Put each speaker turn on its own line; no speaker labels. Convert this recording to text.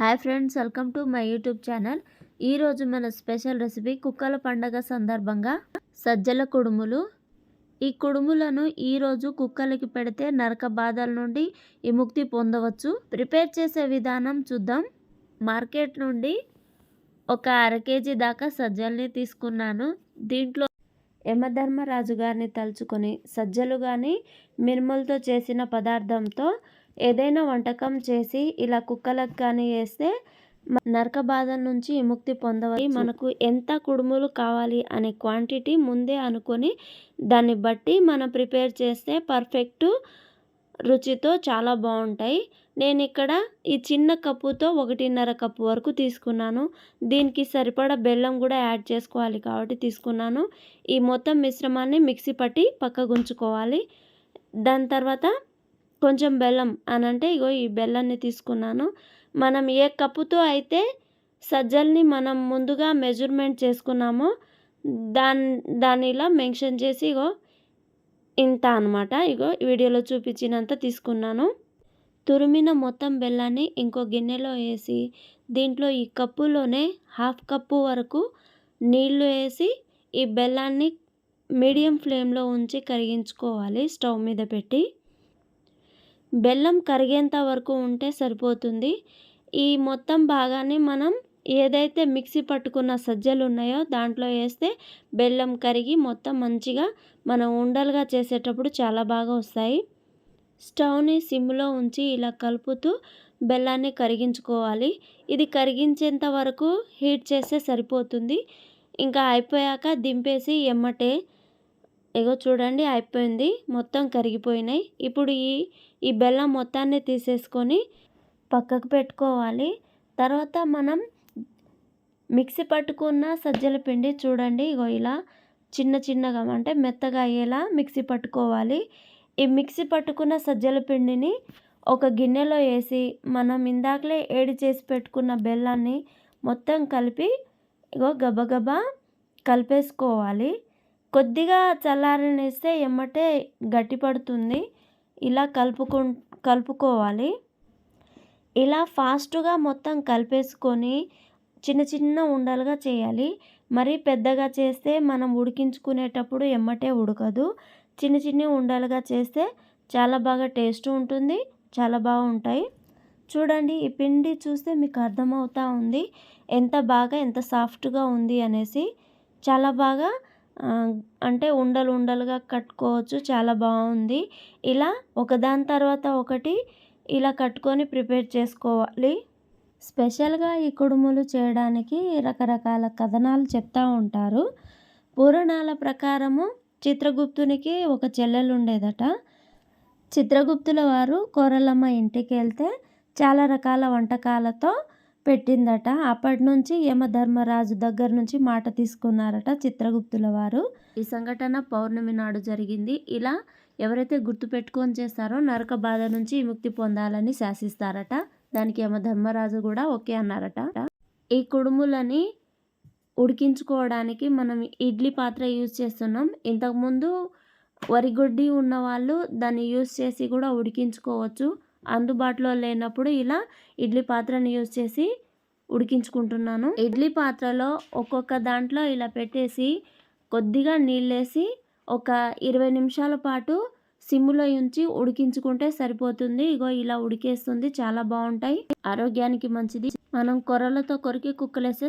Hi friends welcome to my YouTube channel. ఈరోజు మన special recipe కుక్కల పండగ సందర్భంగా సజ్జల కుడుములు. ఈ కుడుములను ఈరోజు కుక్కలకి పెడితే నరక బాధల నుండి విముక్తి పొందవచ్చు. ప్రిపేర్ చేసే విధానం చూద్దాం. మార్కెట్ నుండి ఒక అర కేజీ దాకా సజ్జల్ని తీసుకున్నాను. దీంట్లో యమధర్మరాజు గారిని తలుచుకొని సజ్జలు కానీ మినుములతో చేసిన పదార్థంతో ఏదైనా వంటకం చేసి ఇలా కుక్కలకు కానీ వేస్తే నరక బాధ నుంచి విముక్తి పొందవచ్చు మనకు ఎంత కుడుములు కావాలి అనే క్వాంటిటీ ముందే అనుకొని దాన్ని బట్టి మనం ప్రిపేర్ చేస్తే పర్ఫెక్ట్ రుచితో చాలా బాగుంటాయి. నేను ఇక్కడ ఈ చిన్న కప్పుతో ఒకటిన్నర కప్పు వరకు తీసుకున్నాను. దీనికి సరిపడా బెల్లం కూడా యాడ్ చేసుకోవాలి కాబట్టి తీసుకున్నాను. ఈ మొత్తం మిశ్రమాన్ని మిక్సీ పట్టి పక్కకు ఉంచుకోవాలి. దాని తర్వాత కొంచెం బెల్లం అని అంటే ఇగో ఈ బెల్లాన్ని తీసుకున్నాను. మనం ఏ కప్పుతో అయితే సజ్జల్ని మనం ముందుగా మెజర్మెంట్ చేసుకున్నామో దాని దానిలా మెన్షన్ చేసి ఇగో ఇంత అనమాట ఇగో వీడియోలో చూపించినంత తీసుకున్నాను. తురిమిన మొత్తం బెల్లాన్ని ఇంకో గిన్నెలో వేసి దీంట్లో ఈ కప్పులోనే హాఫ్ కప్పు వరకు నీళ్ళు వేసి ఈ బెల్లాన్ని మీడియం ఫ్లేమ్లో ఉంచి కరిగించుకోవాలి స్టవ్ మీద పెట్టి. బెల్లం కరిగేంత వరకు ఉంటే సరిపోతుంది. ఈ మొత్తం భాగాన్ని మనం ఏదైతే మిక్సీ పట్టుకున్న సజ్జలు ఉన్నాయో దాంట్లో వేస్తే బెల్లం కరిగి మొత్తం మంచిగా మనం ఉండలుగా చేసేటప్పుడు చాలా బాగా వస్తాయి. స్టవ్ని సిమ్లో ఉంచి ఇలా కలుపుతూ బెల్లాన్ని కరిగించుకోవాలి. ఇది కరిగించేంత వరకు హీట్ చేస్తే సరిపోతుంది. ఇంకా అయిపోయాక దింపేసి ఎమ్మటే ఇగో చూడండి అయిపోయింది. మొత్తం కరిగిపోయినాయి. ఇప్పుడు ఈ ఈ బెల్లం మొత్తాన్ని తీసేసుకొని పక్కకు పెట్టుకోవాలి. తర్వాత మనం మిక్సీ పట్టుకున్న సజ్జల పిండి చూడండి ఇగో ఇలా చిన్న చిన్నగా అంటే మెత్తగా అయ్యేలా మిక్సీ పట్టుకోవాలి. ఈ మిక్సీ పట్టుకున్న సజ్జల పిండిని ఒక గిన్నెలో వేసి మనం ఇందాకలే ఏడి చేసి పెట్టుకున్న బెల్లాన్ని మొత్తం కలిపి ఇగో గబగబా కలిపేసుకోవాలి. కొద్దిగా చల్లారనిస్తే ఎమ్మటే గట్టి పడుతుంది. ఇలా కలుపుకు కలుపుకోవాలి. ఇలా ఫాస్ట్గా మొత్తం కలిపేసుకొని చిన్న చిన్న ఉండలుగా చేయాలి. మరీ పెద్దగా చేస్తే మనం ఉడికించుకునేటప్పుడు ఎమ్మటే ఉడకదు. చిన్న చిన్న ఉండలుగా చేస్తే చాలా బాగా టేస్ట్ ఉంటుంది చాలా బాగుంటాయి. చూడండి ఈ పిండి చూస్తే మీకు అర్థమవుతూ ఉంది. ఎంత బాగా ఎంత సాఫ్ట్గా ఉంది అనేసి. చాలా బాగా అంటే ఉండలు ఉండలుగా కట్టుకోవచ్చు. చాలా బాగుంది. ఇలా ఒకదాని తర్వాత ఒకటి ఇలా కట్టుకొని ప్రిపేర్ చేసుకోవాలి. స్పెషల్గా ఈ కుడుములు చేయడానికి రకరకాల కథనాలు చెప్తూ ఉంటారు. పురాణాల ప్రకారము చిత్రగుప్తునికి ఒక చెల్లెలు ఉండేదట. చిత్రగుప్తుల వారు కోరలమ్మ ఇంటికి వెళ్తే చాలా రకాల వంటకాలతో పెట్టిందట. అప్పటి నుంచి యమధర్మరాజు దగ్గర నుంచి మాట తీసుకున్నారట చిత్రగుప్తుల వారు. ఈ సంఘటన పౌర్ణమి నాడు జరిగింది. ఇలా ఎవరైతే గుర్తు పెట్టుకొని చేస్తారో నరక బాధ నుంచి విముక్తి పొందాలని శాసిస్తారట. దానికి యమధర్మరాజు కూడా ఓకే అన్నారట. ఈ కుడుములని ఉడికించుకోవడానికి మనం ఇడ్లీ పాత్ర యూజ్ చేస్తున్నాం. ఇంతకుముందు వరిగొడ్డి ఉన్న వాళ్ళు దాన్ని యూజ్ చేసి కూడా ఉడికించుకోవచ్చు. అందుబాటులో లేనప్పుడు ఇలా ఇడ్లీ పాత్రని యూజ్ చేసి ఉడికించుకుంటున్నాను. ఇడ్లీ పాత్రలో ఒక్కొక్క దాంట్లో ఇలా పెట్టేసి కొద్దిగా నీళ్ళేసి ఒక ఇరవై నిమిషాల పాటు సిమ్లో ఉంచి ఉడికించుకుంటే సరిపోతుంది. ఇగో ఇలా ఉడికేస్తుంది. చాలా బాగుంటాయి. ఆరోగ్యానికి మంచిది. మనం కొర్రలతో కొరికి కుక్కలేస్తే